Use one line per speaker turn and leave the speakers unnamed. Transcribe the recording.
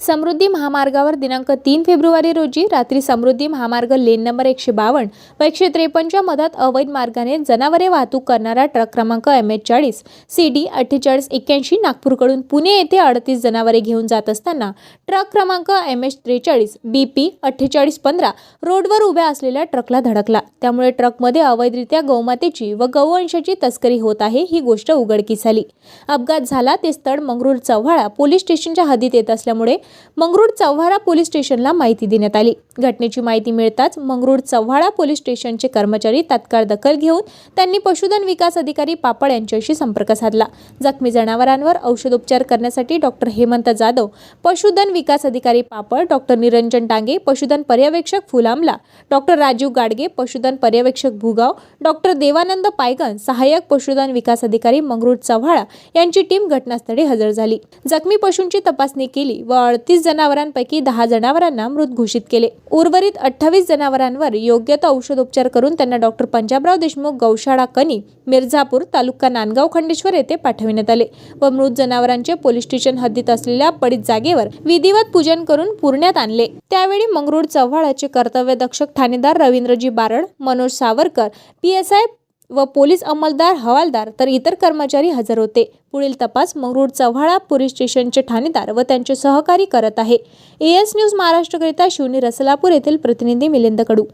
समृद्धी महामार्गावर दिनांक तीन फेब्रुवारी रोजी रात्री समृद्धी महामार्ग लेन नंबर एकशे बावन्न व एकशे त्रेपन्नच्या मधात अवैध मार्गाने जनावरे वाहतूक करणारा ट्रक क्रमांक एम एच चाळीस सी डी अठ्ठेचाळीस एक्क्याऐंशी नागपूरकडून पुणे येथे अडतीस जनावरे घेऊन जात असताना ट्रक क्रमांक एम एच त्रेचाळीस बी पी अठ्ठेचाळीस पंधरा रोडवर उभ्या असलेल्या ट्रकला धडकला. त्यामुळे ट्रकमध्ये अवैधरित्या गौमातेची व गौवंशाची तस्करी होत आहे ही गोष्ट उघडकीस आली. अपघात झाला ते स्थळ मंगरूळ चव्हाळा पोलीस स्टेशनच्या हद्दीत येत असल्यामुळे मंगरूळ चव्हाळा पोलीस स्टेशनला माहिती देण्यात आली. घटनेची माहिती मिळताच मंगरूळ चव्हाळा पोलीस स्टेशनचे कर्मचारी तात्काळ दखल घेऊन त्यांनी पशुधन विकास अधिकारी पापड यांच्याशी संपर्क साधला. जखमी जनावरांवर औषधोपचार करण्यासाठी डॉक्टर हेमंत जाधव पशुधन विकास अधिकारी पापड डॉक्टर निरंजन डांगे पशुधन पर्यवेक्षक फुलामला डॉक्टर राजीव गाडगे पशुधन पर्यवेक्षक भुगाव डॉक्टर देवानंद पायगन सहाय्यक पशुधन विकास अधिकारी मंगरूळ चव्हाळा यांची टीम घटनास्थळी हजर झाली. जखमी पशूंची तपासणी केली व बत्तीस जनावरांपैकी दहा जनावरांना मृत घोषित केले. उर्वरित अठ्ठावीस जनावरांवर योग्य तो औषधोपचार करून त्यांना डॉक्टर पंजाबराव देशमुख गौशाळा कनी मिर्झापूर तालुका नांदगाव खंडेश्वर येथे पाठविण्यात आले व मृत जनावरांचे पोलीस स्टेशन हद्दीत असलेल्या पडीत जागेवर विधिवत पूजन करून पुरण्यात आणले. त्यावेळी मंगरूळ चव्हाळाचे कर्तव्यदक्षक ठाणेदार Ravindraji Barad Manoj Sawarkar P S I व पोलीस अंमलदार हवालदार तर इतर कर्मचारी हजर होते. पुढील तपास मंगरूळ चव्हाळा पोलीस स्टेशनचे ठाणेदार व त्यांचे सहकारी करत आहे. ए एस न्यूज महाराष्ट्रकरिता शिवनी रसलापूर येथील प्रतिनिधी मिलिंद कडू.